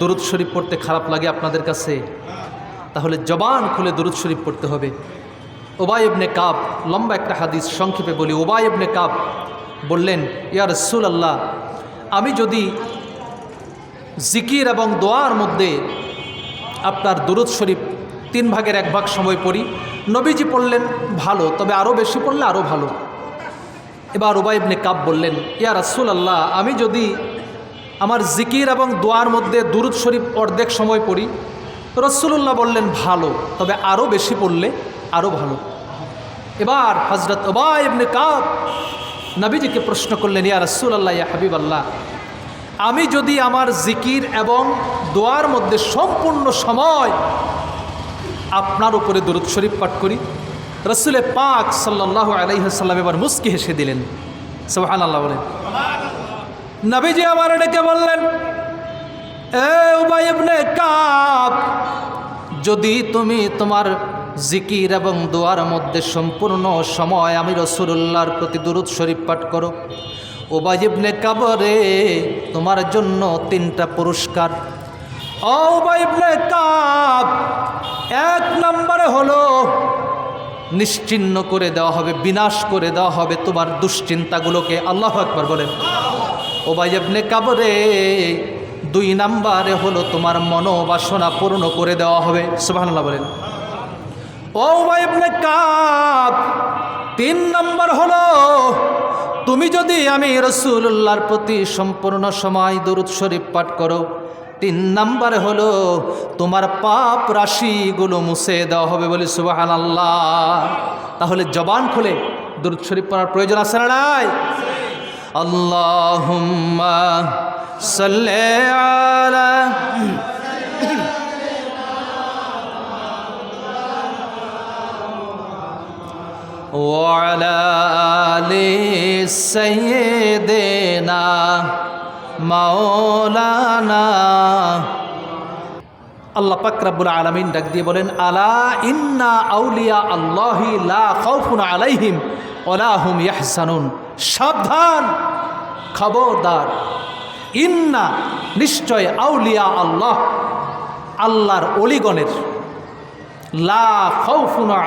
দরুদ শরীফ পড়তে খারাপ লাগে আপনাদের কাছে? তাহলে জবান খুলে দরুদ শরীফ পড়তে হবে। ওবাই ইবনে কাব, লম্বা একটা হাদিস সংক্ষেপে বলি। ওবাই ইবনে কাব বললেন, ইয়া রসুল আল্লাহ আমি যদি জিকির এবং দোয়ার মধ্যে আপনার দরুদ শরীফ তিন ভাগের এক ভাগ সময় পড়ি, নবীজি পড়লেন ভালো, তবে আরও বেশি পড়লে আরও ভালো। এবার উবাইবনে কাব বললেন, ইয়া রাসুল আল্লাহ আমি যদি আমার জিকির এবং দোয়ার মধ্যে দুরুদ শরীফ অর্ধেক সময় পড়ি। রসুল্লাহ বললেন, ভালো, তবে আরও বেশি পড়লে আরও ভালো। এবার হজরত ওবাইবনে কাব নবীজিকে প্রশ্ন করলেন, ইয়া রাসুল আল্লাহ ইয়া হাবিব আল্লাহ আমি যদি আমার জিকির এবং দোয়ার মধ্যে সম্পূর্ণ সময় আপনার উপরে দরুদ শরীফ পাঠ করি? রসুলে পাক সাল্লাহ আলাইসাল্লাম এবার মুস্কি হেসে দিলেন। সোহান আল্লাহ বলেন। নবীজি আমার ডেকে বললেন কাব, যদি তুমি তোমার জিকির এবং দোয়ার মধ্যে সম্পূর্ণ সময় আমি রসুল্লাহর প্রতি দুরুদ শরীফ পাঠ করো ওবাইবনে কাবরে তোমার জন্য তিনটা পুরস্কার। ওবাইবনে কাব, এক নম্বরে হলো, নিশ্চিন্ন করে দেওয়া হবে, বিনাশ করে দেওয়া হবে তোমার দুশ্চিন্তাগুলোকে। আল্লাহ একবার বলেন। ওবাইবনে কাবরে দুই নাম্বারে হলো তোমার মনোবাসনা পূর্ণ করে দেওয়া হবে। সুবহানাল্লাহ বলেন। ও ওবাইবনে কাব তিন নম্বর হলো তুমি যদি আমি রসুল্লাহর প্রতি সম্পূর্ণ সময় দরুদ শরীফ পাঠ করো, তিন নাম্বার হলো তোমার পাপ রাশিগুলো মুছে দেওয়া হবে বলে সুবাহান আল্লাহ তাহলে জবান খুলে দরুদ শরীফ পড়ার প্রয়োজন আছে না নাই? اللهم صل على وعلى آل سيدنا مولانا আল্লাহ পাক রাব্বুল আলামিন ডাক দিয়ে বলেন, আলা ইন্না আউলিয়া আল্লাহি লা আলাইহিম ওয়ালা হুম ইয়াহজানুন। সাবধান, খবরদার। ইন্না নিশ্চয় আউলিয়া আল্লাহ, আল্লাহর অলিগণের। লা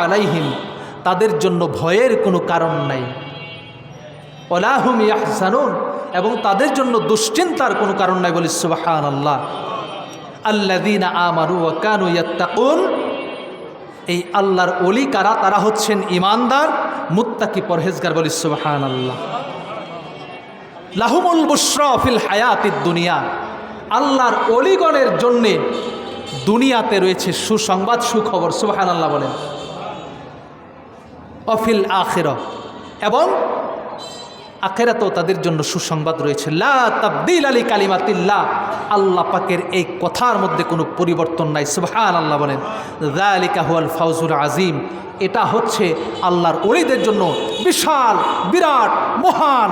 আলাইহিম, তাদের জন্য ভয়ের কোনো কারণ নাই। ওলাহুম ইয়াহসানুন এবং তাদের জন্য দুশ্চিন্তার কোনো কারণ নাই বলি সুবাহান আল্লাহ আল্লাদিনা আমারু ওয়াকানু ইয়াত্তাকুন। এই আল্লাহর অলি কারা? তারা হচ্ছেন ইমানদার মুত্তাকি পরহেজগার বলি সুবাহান আল্লাহ লাহুমুল বুশরফিল হায়াতিদ দুনিয়া। আল্লাহর অলিগণের জন্যে দুনিয়াতে রয়েছে সুসংবাদ, সুখবর সুবাহান আল্লাহ বলেন অফিল আখের। এবং আখেরাতেও তাদের জন্য সুসংবাদ রয়েছে। লা আলী কালিমাতিল্লাহ। আল্লাহ পাকের এই কথার মধ্যে কোনো পরিবর্তন নাই। সুবহান আল্লাহ বলেন জালিকা হুয়াল ফাউজুল আজিম এটা হচ্ছে আল্লাহর অলিদের জন্য বিশাল, বিরাট, মহান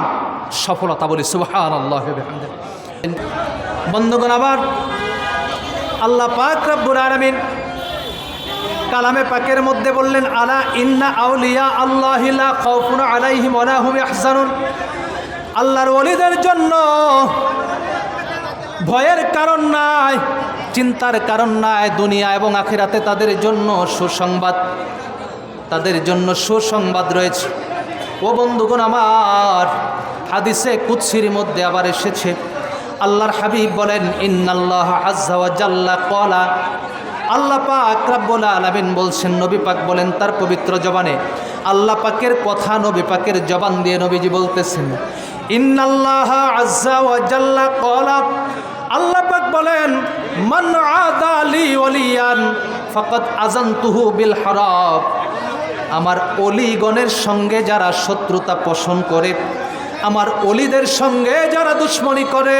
সফলতা বলি সুবহান আল্লাহ বন্ধুগণ, আবার আল্লাহ পাক রব্বুল আলামিন কালামে পাকের মধ্যে বললেন, আলা ইন্না আউলিয়া আল্লাহিলা খাউফুন আলাইহিম ওয়ালা হুম ইয়াহজানুন। আল্লাহর ওলিদের জন্য ভয়ের কারণ নাই, চিন্তার কারণ নাই, দুনিয়া এবং আখিরাতে তাদের জন্য সুসংবাদ, তাদের জন্য সুসংবাদ রয়েছে। ও বন্ধুগণ, আমার হাদিসে কুৎসির মধ্যে আবার এসেছে। আল্লাহর হাবিব বলেন, ইন্নাল্লাহ আজ্জা জাল্লা কলা আল্লাহ পাক রাব্বুল আলামিন বলছেন, নবী পাক বলেন তার পবিত্র জবানে, আল্লাহ পাকের কথা নবী পাকের জবান দিয়ে নবীজি বলতেছেন, ইন্নাল্লাহ আজ্জা ওয়া জাল্লা ক্বালা। আল্লাহ পাক বলেন, মান আদালি ওয়ালিয়ান ফাকাদ আযানতুহু বিল হারাব আমার অলিগণের সঙ্গে যারা শত্রুতা পোষণ করে আমার অলিদের সঙ্গে যারা দুশ্মনী করে,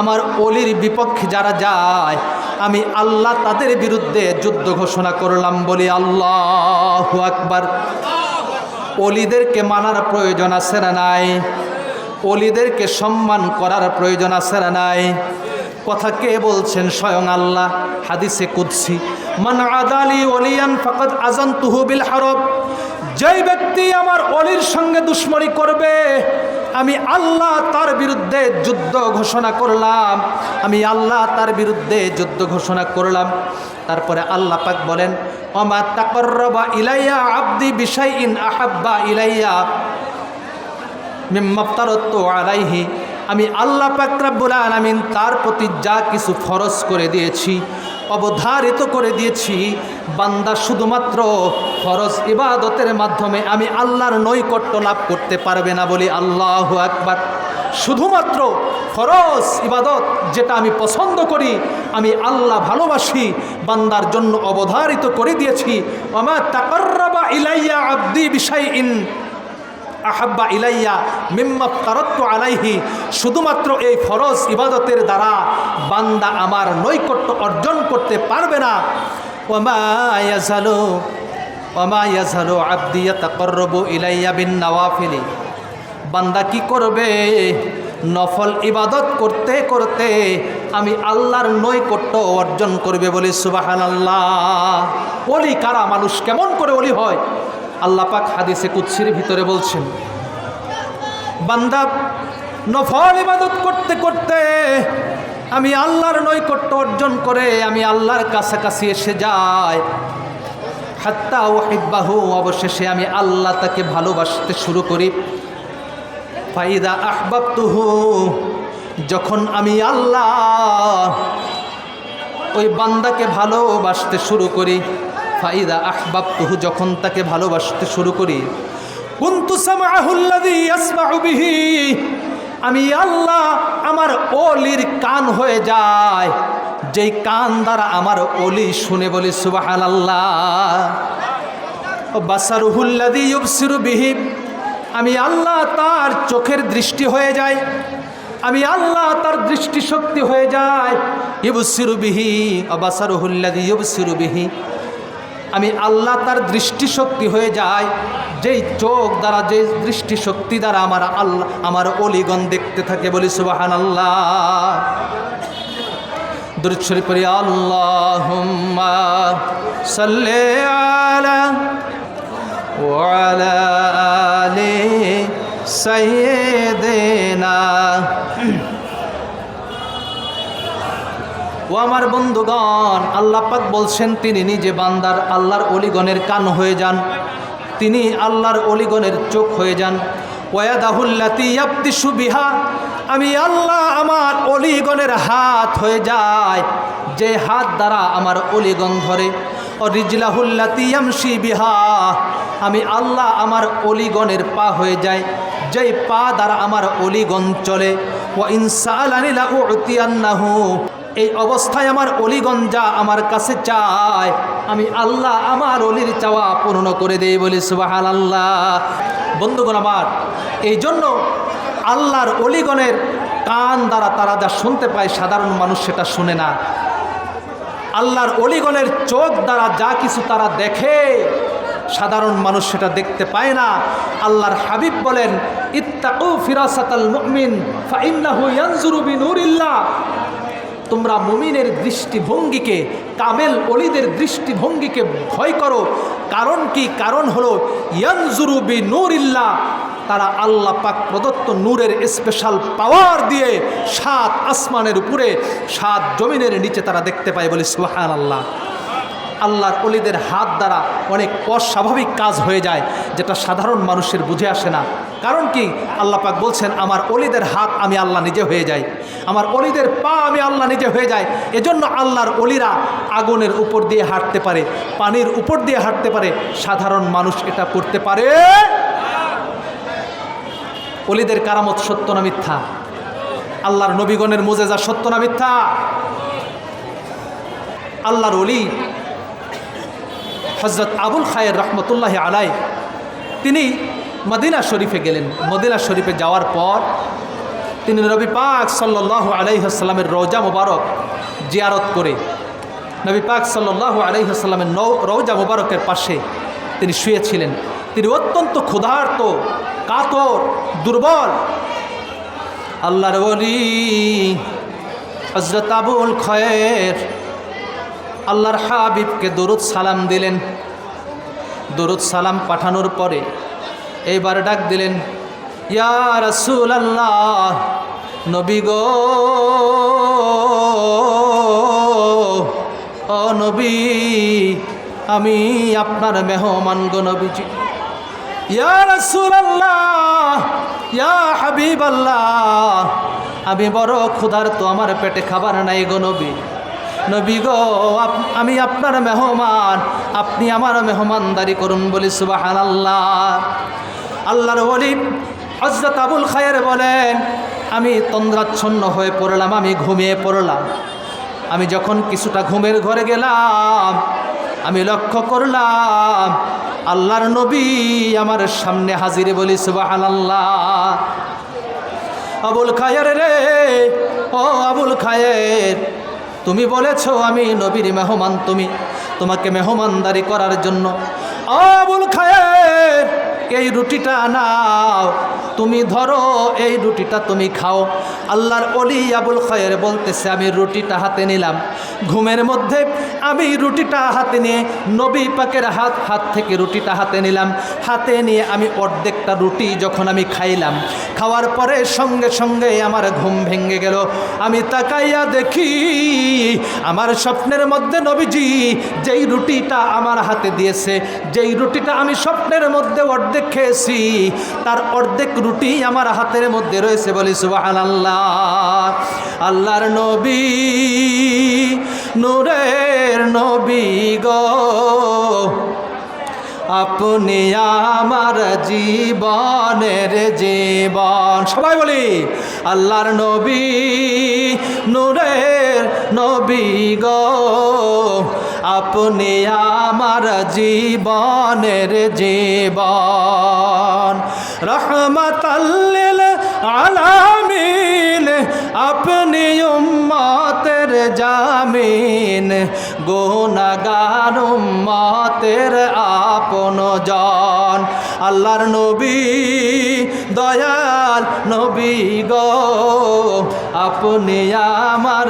আমার অলির বিপক্ষে যারা যায়, আমি আল্লাহ তাদের বিরুদ্ধে যুদ্ধ ঘোষণা করলাম বলি আল্লাহ আকবার। অলিদেরকে মানার প্রয়োজন আছে না নাই? অলিদেরকে সম্মান করার প্রয়োজন আছে না নাই? কথা কে বলছেন? স্বয়ং আল্লাহ, হাদিসে কুদ্সি, মান আদালি অলিয়ান ফকত আজান তুহু বিল হারব যেই ব্যক্তি আমার অলির সঙ্গে দুশ্মনী করবে আমি আল্লাহ তার বিরুদ্ধে যুদ্ধ ঘোষণা করলাম। আমি আল্লাহ তার বিরুদ্ধে যুদ্ধ ঘোষণা করলাম। তারপরে আল্লাহ পাক বলেন অমা তাকর্রবা ইলাইয়া আব্দি বিশাইন আহাব্বা ইলাইয়া মিম্মাফতারত্ব আলাইহি। আমি আল্লাহ পাকরাবুল আলামিন তার প্রতি যা কিছু ফরজ করে দিয়েছি অবধারিত করে দিয়েছি, বান্দা শুধুমাত্র ফরজ ইবাদতের মাধ্যমে আমি আল্লাহর নৈকট্য লাভ করতে পারবে না বলি আল্লাহ আকবার। শুধুমাত্র ফরজ ইবাদত যেটা আমি পছন্দ করি, আমি আল্লাহ ভালোবাসি, বান্দার জন্য অবধারিত করে দিয়েছি। আমার তাকর্রবা ইলাইয়া আব্দি বিষয় ইন আহাব্বা ইলাইয়া মিম্মা তারত্ব আলাইহি, শুধুমাত্র এই ফরজ ইবাদতের দ্বারা বান্দা আমার নৈকট্য অর্জন করতে পারবে না। ওমা ইয়াজালু ওমা ইয়াজালু আব্দিয়া তাকর্রবু ইলাইয়া বিন নওয়াফিলি। বান্দা কি করবে? নফল ইবাদত করতে করতে আমি আল্লাহর নৈকট্য অর্জন করবে বলে সুবাহান আল্লাহ অলি কারা মানুষ, কেমন করে অলি হয়? আল্লাহ পাক হাদিসে কুৎসির ভিতরে বলছেন, বান্দা নফল ইবাদত করতে করতে আমি আল্লাহর নৈকট্য অর্জন করে আমি আল্লাহর কাছাকাছি এসে যাই। হাত্তা ওহিব্বাহু অবশেষে আমি আল্লাহ তাকে ভালোবাসতে শুরু করি। ফাইদা আহবাবতুহু, যখন আমি আল্লাহ ওই বান্দাকে ভালোবাসতে শুরু করি। ফাইদা আহবাবতুহু, যখন তাকে ভালোবাসতে শুরু করি বিহি আমি আল্লাহ আমার অলির কান হয়ে যায়। যেই কান দ্বারা আমার অলি শুনে বলি বাসারুহুল্লাযী ইউবসিরু বিহি আমি আল্লাহ তার চোখের দৃষ্টি হয়ে যায়। আমি আল্লাহ তার দৃষ্টিশক্তি হয়ে যায়। ইবসিরুবিহি অবাসারুহুল্লাদি ইবসিরুবিহি আমি আল্লাহ তার দৃষ্টিশক্তি হয়ে যায় যেই চোখ দ্বারা যে দৃষ্টিশক্তি দ্বারা আমার আল্লাহ, আমার অলিগণ দেখতে থাকে, বলি সুবাহান আল্লাহ দুরুৎসরি পরি আল্লাহ সাল্লে আলা ওয়ালা ও আমার বন্ধুগণ, আল্লাহ পাক বলছেন, তিনি নিজে বান্দার আল্লাহর অলিগণের কান হয়ে যান। তিনি আল্লাহর অলিগণের চোখ হয়ে যান। ওয়াদাহুল্লাতি সুবিহা আমি আল্লাহ আমার অলিগণের হাত হয়ে যায়, যে হাত দ্বারা আমার অলিগণ ধরে। ও রিজলাহুল্লাতি বিহা, আমি আল্লাহ আমার অলিগণের পা হয়ে যায়, যেই পা দ্বারা আমার অলিগণ চলে। ও ইনসালানিলা উতিয়ান্নাহু এই অবস্থায় আমার অলিগঞ্জা আমার কাছে চায়। আমি আল্লাহ আমার অলির চাওয়া পূর্ণ করে দেই বলি সুবাহান আল্লাহ বন্ধুগণ আমার এই জন্য আল্লাহর অলিগণের কান দ্বারা তারা যা শুনতে পায়, সাধারণ মানুষ সেটা শুনে না। আল্লাহর অলিগণের চোখ দ্বারা যা কিছু তারা দেখে, সাধারণ মানুষ সেটা দেখতে পায় না। আল্লাহর হাবিব বলেন, ইত্তাকু ফিরাসাতাল মুমিন, ফাইন্নাহু ইয়ানজুরু বিনুরিল্লাহ। তোমরা মুমিনের দৃষ্টিভঙ্গিকে, কামেল অলিদের দৃষ্টিভঙ্গিকে ভয় করো। কারণ কি? কারণ হলো ইয়ানজুরুবি নুরিল্লা তারা আল্লাহ পাক প্রদত্ত নূরের স্পেশাল পাওয়ার দিয়ে সাত আসমানের উপরে, সাত জমিনের নিচে তারা দেখতে পায় বলে সুহান আল্লাহ আল্লাহর অলিদের হাত দ্বারা অনেক অস্বাভাবিক কাজ হয়ে যায়, যেটা সাধারণ মানুষের বুঝে আসে না। কারণ কি? আল্লাহ পাক বলছেন, আমার অলিদের হাত আমি আল্লাহ নিজে হয়ে যাই। আমার অলিদের পা আমি আল্লাহ নিজে হয়ে যায় এজন্য আল্লাহর অলিরা আগুনের উপর দিয়ে হাঁটতে পারে, পানির উপর দিয়ে হাঁটতে পারে। সাধারণ মানুষ এটা করতে পারে। অলিদের কারামত সত্য না মিথ্যা? আল্লাহর নবীগণের মোজেজা সত্য না মিথ্যা? আল্লাহর অলি হজরত আবুল খায়ের রহমতুল্লাহ আলাই তিনি মদিনা শরীফে গেলেন। মদিনা শরীফে যাওয়ার পর তিনি নবী পাক সাল্লাহ আলাইসাল্লামের রোজা মুবারক জিয়ারত করে, নবী পাক সাল্লাহ আলাইসাল্লামের নৌ রৌজা মুবারকের পাশে তিনি শুয়েছিলেন। তিনি অত্যন্ত ক্ষুধার্ত, কাতর, দুর্বল। আল্লাহর হজরত আবুল খয়ের আল্লাহর হাবিবকে দরুদ সালাম দিলেন। দরুদ সালাম পাঠানোর পরে এইবার ডাক দিলেন, ইয়া রসুল আল্লাহ নবী গো, ও নবী, আমি আপনার মেহমান গো নবীজি। ইয়া রসুল আল্লাহ ইয়া হাবিব আল্লাহ আমি বড় ক্ষুধার্ত, আমার পেটে খাবার নাই গো নবী। নবী গো আমি আপনার মেহমান। আপনি আমার মেহমানদারি করুন বলি সুবাহান আল্লাহ আল্লাহর ওলি হজরত আবুল খায়ের বলেন, আমি তন্দ্রাচ্ছন্ন হয়ে পড়লাম, আমি ঘুমিয়ে পড়লাম। আমি যখন কিছুটা ঘুমের ঘরে গেলাম, আমি লক্ষ্য করলাম, আল্লাহর নবী আমার সামনে হাজিরে বলি সুবাহান আল্লাহ আবুল খায়ের রে, ও আবুল খায়ের তুমি বলেছ আমি নবীর মেহমান তুমি। তোমাকে মেহমানদারি করার জন্য আবুল খায়ের এই রুটিটা নাও। তুমি ধরো এই রুটিটা তুমি খাও। আল্লাহর অলি আবুল খায়ের বলতেছে, আমি রুটিটা হাতে নিলাম। ঘুমের মধ্যে আমি রুটিটা হাতে নিয়ে নবী পাকের হাত হাত থেকে রুটিটা হাতে নিলাম। হাতে নিয়ে আমি অর্ধেকটা রুটি যখন আমি খাইলাম, খাওয়ার পরে সঙ্গে সঙ্গে আমার ঘুম ভেঙে গেল। আমি তাকাইয়া দেখি, আমার স্বপ্নের মধ্যে নবীজি যেই রুটিটা আমার হাতে দিয়েছে, যেই রুটিটা আমি স্বপ্নের মধ্যে অর্ধেক খেয়েছি। তার অর্ধেক রুটি আমার হাতের মধ্যে রয়েছে বলি সুবাহান আল্লাহ আল্লাহর নবী, নূরের নবী গো। আপনি আমার জীবনের জীবন। সবাই বলি, আল্লাহর নবী, নূরের নবী গো। আপনি আমার জীবনের জীবন। রহমতাল্লিল আলামিন, আপনি উম্মতের জামিন। গুনাগার উম্মতের আপন জন। আল্লাহর নবী, দয়াল নবী গো। আপনি আমার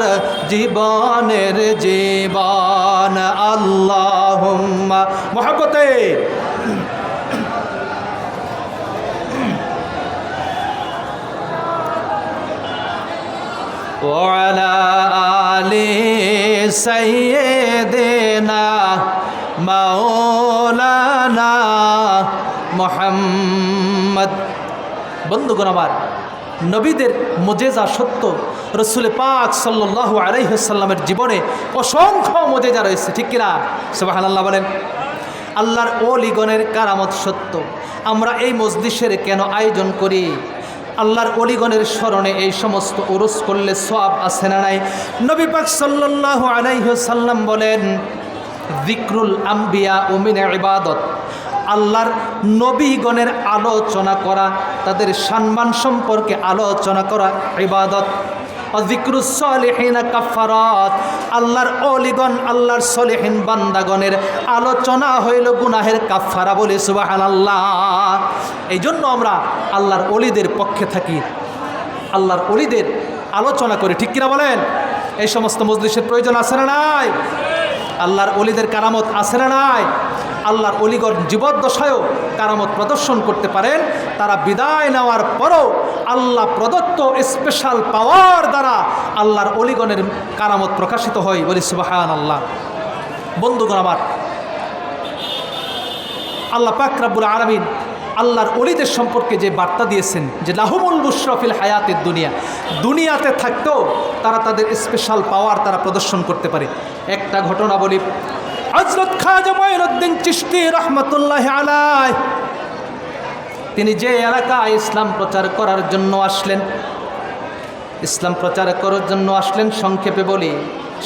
জীবনের জীবন আল্লাহ মহাপতে وعلى آل سيدنا مولانا মোহাম্মদ বন্ধুগণ আমার নবীদের মজেজা সত্য। রসুল পাক সাল্লাহ আলাইসাল্লামের জীবনে অসংখ্য মজেজা রয়েছে, ঠিক কিনা? সুবাহান বলেন। আল্লাহর অলিগণের কারামত সত্য। আমরা এই মজলিসের কেন আয়োজন করি? আল্লাহর অলিগণের স্মরণে এই সমস্ত ওরস করলে সব আছে না নাই? নবী পাক সাল্লাহ আলাইসাল্লাম বলেন জিক্রুল আম্বিয়া ওমিন ইবাদত। আল্লাহর নবীগণের আলোচনা করা, তাদের সম্মান সম্পর্কে আলোচনা করা ইবাদত। আল্লাহর অলিগণ, আল্লাহর সলেহীন বান্দাগণের আলোচনা হইল গুনাহের কাফারা বলে সুবাহান আল্লাহ এই জন্য আমরা আল্লাহর অলিদের পক্ষে থাকি। আল্লাহর অলিদের আলোচনা করি, ঠিক কিনা বলেন? এই সমস্ত মজলিসের প্রয়োজন আছে না নাই? আল্লাহর অলিদের কারামত আছে না নাই? আল্লাহর অলিগণ জীবদ্দশায়ও কারামত প্রদর্শন করতে পারেন। তারা বিদায় নেওয়ার পরও আল্লাহ প্রদত্ত স্পেশাল পাওয়ার দ্বারা আল্লাহর অলিগণের কারামত প্রকাশিত হয় বলি সুবাহান আল্লাহ বন্ধুগণ আমার, আল্লাহ পাক রাব্বুল আলমিন আল্লাহর অলিদের সম্পর্কে যে বার্তা দিয়েছেন, যে লাহুমুল মুশরফিল হায়াতের দুনিয়া, দুনিয়াতে থাকতেও তারা তাদের স্পেশাল পাওয়ার তারা প্রদর্শন করতে পারে। একটা ঘটনা বলি হজরত খাজা মঈনুদ্দিন চিশতি রহমতুল্লাহ আলায় তিনি যে এলাকায় ইসলাম প্রচার করার জন্য আসলেন, ইসলাম প্রচার করার জন্য আসলেন, সংক্ষেপে বলি,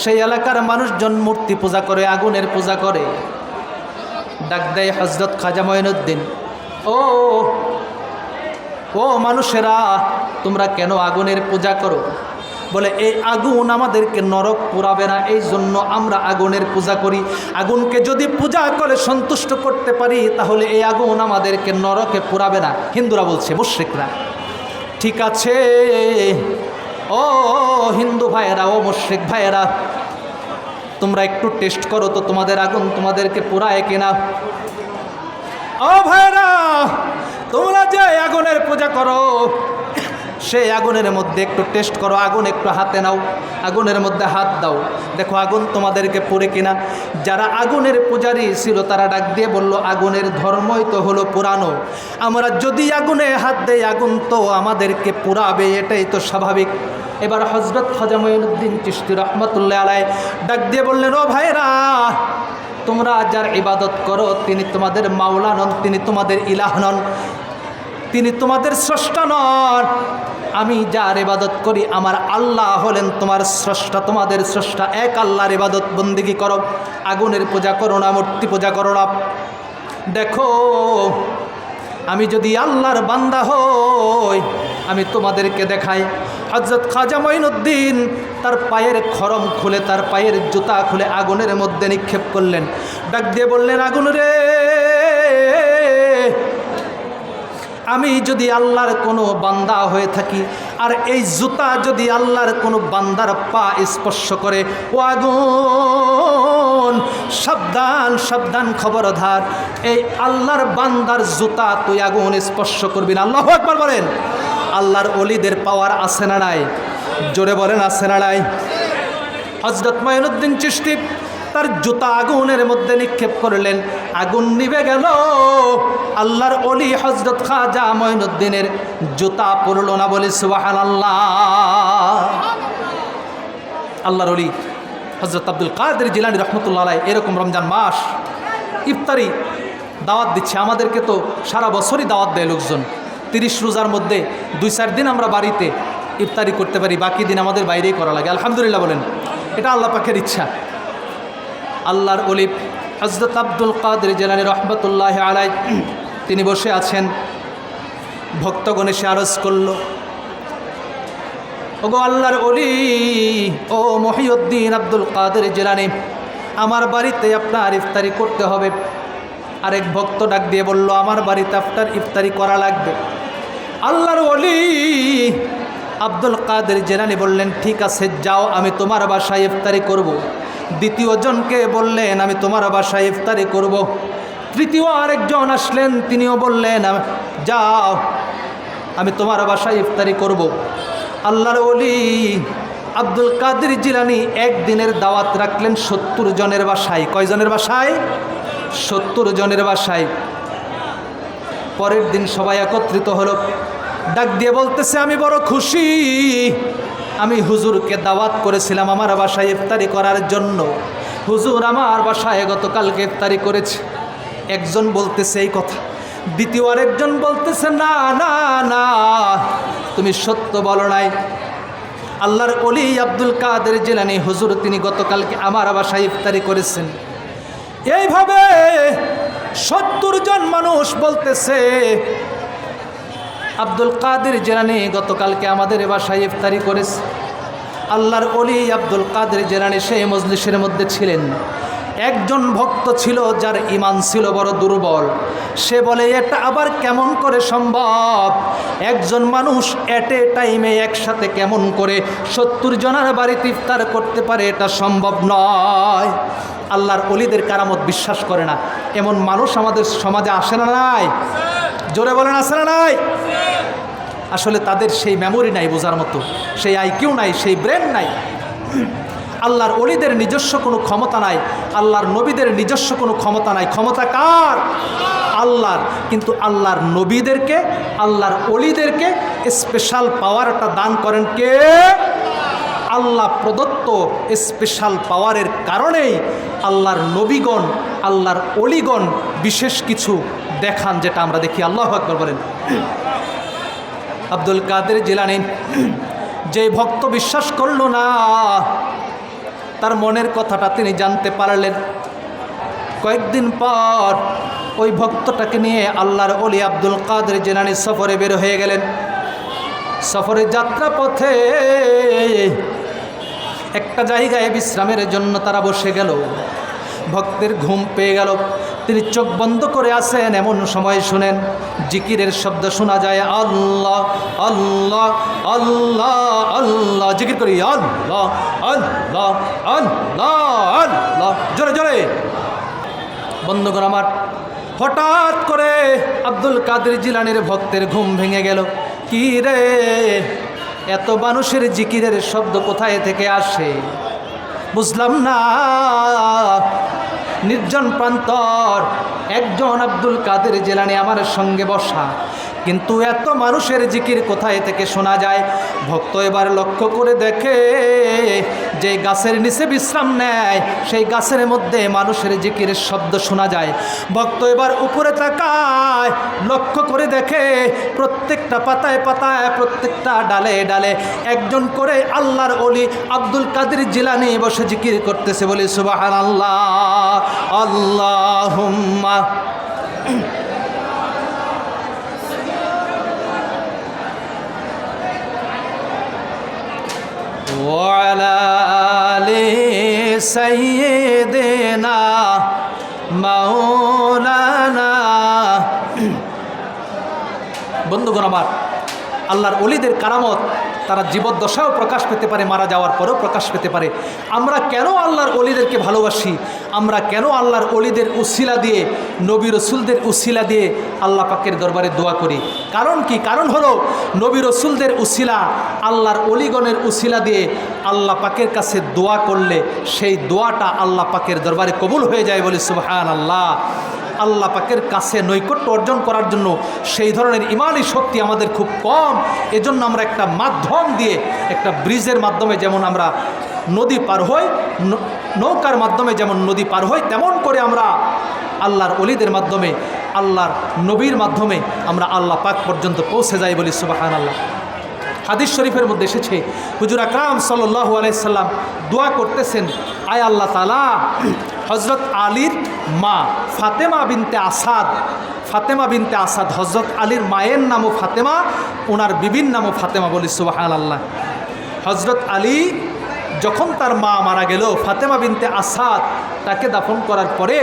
সেই এলাকার মানুষজন মূর্তি পূজা করে, আগুনের পূজা করে। ডাক দেয় হজরত খাজা মঈনুদ্দিন ও ও মানুষেরা, তোমরা কেন আগুনের পূজা করো? বলে, এই আগুন আমাদেরকে নরক পুরাবে না, এই জন্য আমরা আগুনের পূজা করি। আগুনকে যদি পূজা করে সন্তুষ্ট করতে পারি, তাহলে এই আগুন আমাদেরকে নরকে পুরাবে না। হিন্দুরা বলছে, মুশ্রিকরা, ঠিক আছে। ও হিন্দু ভাইয়েরা, ও মুশ্রিক ভাইয়েরা, তোমরা একটু টেস্ট করো তো তোমাদের আগুন তোমাদেরকে পুরায় কিনা? ও ভাইরা তোমরা যে আগুনের পূজা করো সেই আগুনের মধ্যে একটু টেস্ট করো, আগুন একটু হাতে নাও, আগুনের মধ্যে হাত দাও। দেখো আগুন তোমাদেরকে পড়ে কিনা। যারা আগুনের পূজারি ছিল, তারা ডাক দিয়ে বলল, আগুনের ধর্মই তো হলো পুরানো। আমরা যদি আগুনে হাত দেই, আগুন তো আমাদেরকে পুরাবে, এটাই তো স্বাভাবিক। এবার হজরত হজামুদ্দিন চিস্তি রহমতুল্লাহ আলাই ডাক দিয়ে বললেন, ও ভাইরা তোমরা যার ইবাদত করো, তিনি তোমাদের মাওলা নন, তিনি তোমাদের ইলাহ নন। তিনি তোমাদের স্রষ্টা নন। আমি যার ইবাদত করি, আমার আল্লাহ হলেন তোমার স্রষ্টা। তোমাদের স্রষ্টা এক আল্লাহর ইবাদত। বন্দিগি করো? আগুনের পূজা করো না, মূর্তি পূজা করো না। দেখো, আমি যদি আল্লাহর বান্দা হই, আমি তোমাদেরকে দেখাই। হজরত খাজা মঈনুদ্দিন তার পায়ের খরম খুলে, তার পায়ের জুতা খুলে আগুনের মধ্যে নিক্ষেপ করলেন। ডাক দিয়ে বললেন, আগুন রে! আমি যদি আল্লাহর কোনো বান্দা হয়ে থাকি, আর এই জুতা যদি আল্লাহর কোনো বান্দার পা স্পর্শ করে ও আগুন সাবধান সাবধান খবরধার এই আল্লাহর বান্দার জুতা তুই আগুন স্পর্শ করবি না। আল্লাহ একবার বলেন। আল্লাহর অলিদের পাওয়ার আছে না নাই? জোরে বলেন, আছে না নাই? হজরত মাইনুদ্দিন চিস্তি তার জুতা আগুনের মধ্যে নিক্ষেপ করলেন। আগুন নিভে গেল। আল্লাহর অলি হজরত খাজা মঈনুদ্দিনের জুতা পড়ল না বলে সুবাহান আল্লাহ আল্লাহর অলি হজরত আব্দুল কাদের জিলানি রহমতুল্লাহ এরকম রমজান মাস, ইফতারি দাওয়াত দিচ্ছে। আমাদেরকে তো সারা বছরই দাওয়াত দেয় লোকজন। তিরিশ রোজার মধ্যে দুই চার দিন আমরা বাড়িতে ইফতারি করতে পারি, বাকি দিন আমাদের বাইরেই করা লাগে। আলহামদুলিল্লাহ বলেন। এটা আল্লাহ পাখের ইচ্ছা। আল্লাহর অলিপ হজরত আব্দুল কাদের জেলানি রহমতুল্লাহ আলাই তিনি বসে আছেন। ভক্তগণে সে আরজ করল, ওগো আল্লাহর অলি ও মহিউদ্দিন আব্দুল কাদের জেলানি, আমার বাড়িতে আপনার ইফতারি করতে হবে। আরেক ভক্ত ডাক দিয়ে বলল, আমার বাড়িতে আপনার ইফতারি করা লাগবে। আল্লাহর অলি আব্দুল কাদের জেলানি বললেন, ঠিক আছে, যাও, আমি তোমার বাসায় ইফতারি করব। দ্বিতীয় জনকে বললেন, আমি তোমার বাসায় ইফতারি করব। তৃতীয় আরেকজন আসলেন, তিনিও বললেন, "আম- যাও, আমি তোমার বাসায় ইফতারি করব। আল্লাহর অলি আব্দুল কাদের জিলানি একদিনের দাওয়াত রাখলেন সত্তর জনের বাসায়। কয়জনের বাসায়? সত্তর জনের বাসায়। পরের দিন সবাই একত্রিত হলো। ডাক দিয়ে বলতেছে, আমি বড় খুশি। আমি হুজুরকে দাওয়াত করেছিলাম আমার বাসায় ইফতারি করার জন্য। হুজুর আমার বাসায় গতকালকে ইফতারি করেছে। একজন বলতেছে এই কথা, দ্বিতীয় আরেকজন বলতেছে, না না না, তুমি সত্য বলো নাই। আল্লাহর অলি আব্দুল কাদের জেলানি হুজুর, তিনি গতকালকে আমার বাসায় ইফতারি করেছেন। এইভাবে সত্তর জন মানুষ বলতেছে আব্দুল কাদের জেরানি গতকালকে আমাদের বাসায় ইফতারি করেছে। আল্লাহর অলি আব্দুল কাদের জেরানি সেই মজলিসের মধ্যে ছিলেন। একজন ভক্ত ছিল যার ইমান ছিল বড় দুর্বল। সে বলে, এটা আবার কেমন করে সম্ভব? একজন মানুষ এট এ টাইমে একসাথে কেমন করে সত্তর জনের বাড়িতে ইফতার করতে পারে এটা সম্ভব নয়? আল্লাহর অলিদের কারামত বিশ্বাস করে না। এমন মানুষ আমাদের সমাজে আসে না নাই? জোরে বলেন আসে না নাই? আসলে তাদের সেই মেমোরি নাই বোঝার মতো। সেই আইকিউ নাই, সেই ব্রেন নাই। আল্লাহর অলিদের নিজস্ব কোনো ক্ষমতা নাই, আল্লাহর নবীদের নিজস্ব কোনো ক্ষমতা নাই। ক্ষমতা কার? আল্লাহর। কিন্তু আল্লাহর নবীদেরকে, আল্লাহর অলিদেরকে স্পেশাল পাওয়ারটা দান করেন কে? আল্লাহ প্রদত্ত স্পেশাল পাওয়ারের কারণেই আল্লাহর নবীগণ, আল্লাহর অলিগণ বিশেষ কিছু দেখান যেটা আমরা দেখি। আল্লাহ আকবর বলেন। আব্দুল কাদের জিলানি, যে ভক্ত বিশ্বাস করল না, তার মনের কথাটা তিনি জানতে পারলেন। কয়েকদিন পর ওই ভক্তটাকে নিয়ে আল্লাহর অলি আব্দুল কাদের জেলানি সফরে বের হয়ে গেলেন। সফরে যাত্রা পথে একটা জায়গায় বিশ্রামের জন্য তারা বসে গেল। ভক্তের ঘুম পেয়ে গেল। তিনি চোখ বন্ধ করে আসেন এমন সময় শুনেন জিকিরের শব্দ শোনা যায়, আল্লাহ আল্লাহ আল্লাহ আল্লাহ। জিকির করি, আল্লাহ আল্লাহ আল্লাহ আল্লাহ। জোরে জোরে। বন্ধুগণ আমার, হঠাৎ করে আব্দুল কাদের জিলানির ভক্তের ঘুম ভেঙে গেল। কি রে? এত মানুষের জিকিরের শব্দ কোথায় থেকে আসে? বুঝলাম না। নির্জন প্রান্তর। একজন আব্দুল কাদের জেলানি আমার সঙ্গে বসা। কিন্তু এত মানুষের জিকির কোথায় থেকে শোনা যায়? ভক্ত এবার লক্ষ্য করে দেখে, যে গাছের নিচে বিশ্রাম নেয়, সেই গাছের মধ্যে মানুষের জিকিরের শব্দ শোনা যায়। ভক্ত এবার উপরে তাকায়, লক্ষ্য করে দেখে, প্রত্যেকটা পাতায় পাতায়, প্রত্যেকটা ডালে ডালে একজন করে আল্লাহর অলি আব্দুল কাদের জিলানি বসে জিকির করতেছে বলে সুবাহ আল্লাহ আল্লাহ وعلى آل سيدنا مولانا বন্ধুগণ আমার আল্লাহর অলিদের কারামত, তারা জীবদ্দশাও প্রকাশ পেতে পারে, মারা যাওয়ার পরেও প্রকাশ পেতে পারে। আমরা কেন আল্লাহর অলিদেরকে ভালোবাসি? আমরা কেন আল্লাহর অলিদের উসিলা দিয়ে, নবী রসুলদের উসিলা দিয়ে আল্লাহ পাকের দরবারে দোয়া করি? কারণ কি? কারণ হলো, নবী রসুলদের উসিলা, আল্লাহর অলিগণের উসিলা দিয়ে আল্লাহ পাকের কাছে দোয়া করলে সেই দোয়াটা আল্লাহ পাকের দরবারে কবুল হয়ে যায় বলে সুবহান আল্লাহ আল্লাহ পাকের কাছে নৈকট্য অর্জন করার জন্য সেই ধরনের ইমানই শক্তি আমাদের খুব কম। এজন্য আমরা একটা মাধ্যম দিয়ে, একটা ব্রিজের মাধ্যমে যেমন আমরা নদী পার হই নৌকার মাধ্যমে যেমন নদী পার হই, তেমন করে আমরা আল্লাহর অলিদের মাধ্যমে, আল্লাহর নবীর মাধ্যমে আমরা আল্লাহ পাক পর্যন্ত পৌঁছে যাই বলি সুবাহান আল্লাহ হাদিস শরীফের মধ্যে এসেছে, হুজুর আকরাম সাল্লাহ আলাইসাল্লাম দোয়া করতেছেন, আয় আল্লাহ তালা হজরত আলীর মা ফাতেমা বিনতে আসাদ, ফাতেমা বিনতে আসাদ, হজরত আলীর মায়ের নামও ফাতেমা ওনার বিবির নামও ফাতেমা বলি সুবাহান আল্লাহ হজরত আলী যখন তার মা মারা গেল, ফাতেমা বিনতে আসাদ তাকে দাফন করার পরে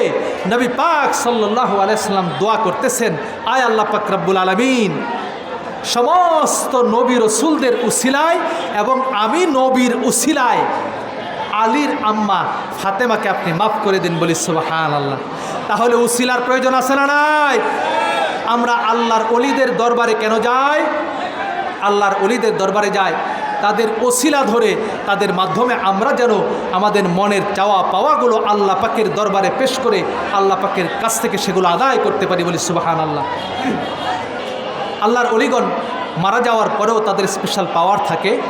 নবী পাক সাল্লাহ আলাইসাল্লাম দোয়া করতেছেন, আয় আল্লাহ পাক রব্বুল আলমিন, সমস্ত নবী রসুলদের উসিলায় এবং আমি নবীর উসিলায় আলীর আম্মা ফাতেমাকে আপনি মাফ করে দিন বলি সুবাহান আল্লাহ তাহলে উসিলার প্রয়োজন আছে না নাই? আমরা আল্লাহর অলিদের দরবারে কেন যাই? আল্লাহর অলিদের দরবারে যাই। তাদের ওসিলা ধরে তাদের মাধ্যমে আমরা যেন আমাদের মনের চাওয়া পাওয়াগুলো আল্লাহ পাকের দরবারে পেশ করে আল্লাহ পাকের কাছ থেকে সেগুলো আদায় করতে পারি বলি সুবাহান আল্লাহ আল্লাহর অলিগণ মারা যাওয়ার পরেও তাদের স্পেশাল পাওয়ার থাকে।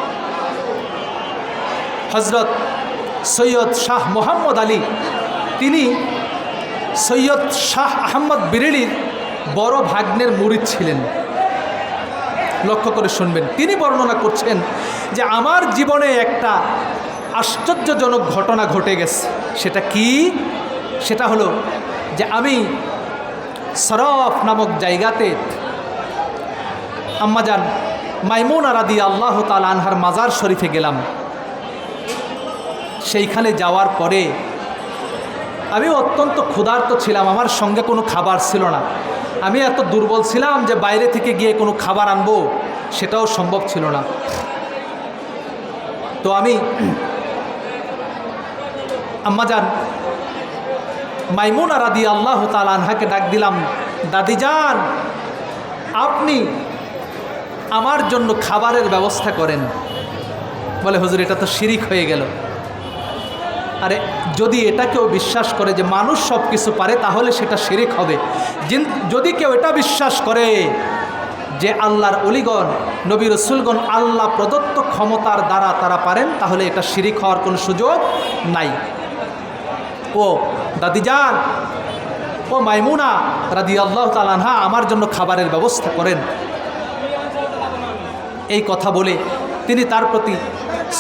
হজরত সৈয়দ শাহ মোহাম্মদ আলী। তিনি সৈয়দ শাহ আহমদ বিরেলির বড় ভাগ্নের মুরিদ ছিলেন। লক্ষ্য করে শুনবেন, তিনি বর্ণনা করছেন যে আমার জীবনে একটা আশ্চর্যজনক ঘটনা ঘটে গেছে। সেটা কি? সেটা হলো যে আমি সরফ নামক জায়গাতে আম্মাজান মাইমুন আরাদি আল্লাহ তাল আনহার মাজার শরীফে গেলাম। সেইখানে যাওয়ার পরে আমি অত্যন্ত ক্ষুধার্ত ছিলাম, আমার সঙ্গে কোনো খাবার ছিল না। আমি এত দুর্বল ছিলাম যে বাইরে থেকে গিয়ে কোনো খাবার আনব সেটাও সম্ভব ছিল না। তো আমি আম্মাজান মাইমুন রাদি আল্লাহ তাল আনহাকে ডাক দিলাম, দাদি যান আপনি আমার জন্য খাবারের ব্যবস্থা করেন। বলে, হুজুর, এটা তো শিরিক হয়ে গেল। আরে, যদি এটা কেউ বিশ্বাস করে যে মানুষ সব কিছু পারে, তাহলে সেটা শিরিক হবে। যদি কেউ এটা বিশ্বাস করে যে আল্লাহর অলিগণ, নবী রসুলগণ আল্লাহ প্রদত্ত ক্ষমতার দ্বারা তারা পারেন, তাহলে এটা শিরিক হওয়ার কোনো সুযোগ নাই। ও দাদি দাদিজান, ও মাইমুনা রাদি আল্লাহ তালানহা আমার জন্য খাবারের ব্যবস্থা করেন। এই কথা বলে তিনি তার প্রতি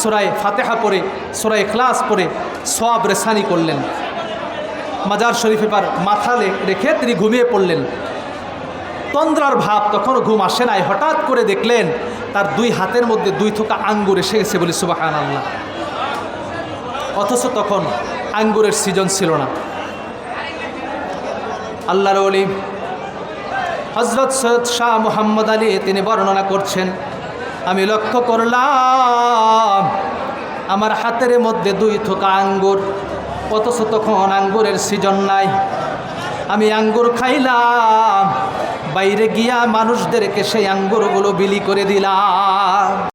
সোরায় ফাতেহা পরে সোরায় ক্লাস পরে সব রেসানি করলেন। মাজার শরীফে পার মাথা রেখে তিনি ঘুমিয়ে পড়লেন। তন্দ্রার ভাব তখনও ঘুম আসে নাই। হঠাৎ করে দেখলেন তার দুই হাতের মধ্যে দুই থোকা আঙ্গুর এসে গেছে বলে সুবাহান আল্লাহ অথচ তখন আঙ্গুরের সিজন ছিল না। আল্লাহর অলি হজরত সৈয়দ শাহ মোহাম্মদ আলী তিনি বর্ণনা করছেন আমি লক্ষ্য করলাম, আমার হাতের মধ্যে দুই থোকা আঙ্গুর, অথচ তখন আঙ্গুরের সিজন নাই। আমি আঙ্গুর খাইলাম, বাইরে গিয়া মানুষদেরকে সেই আঙ্গুরগুলো বিলি করে দিলাম।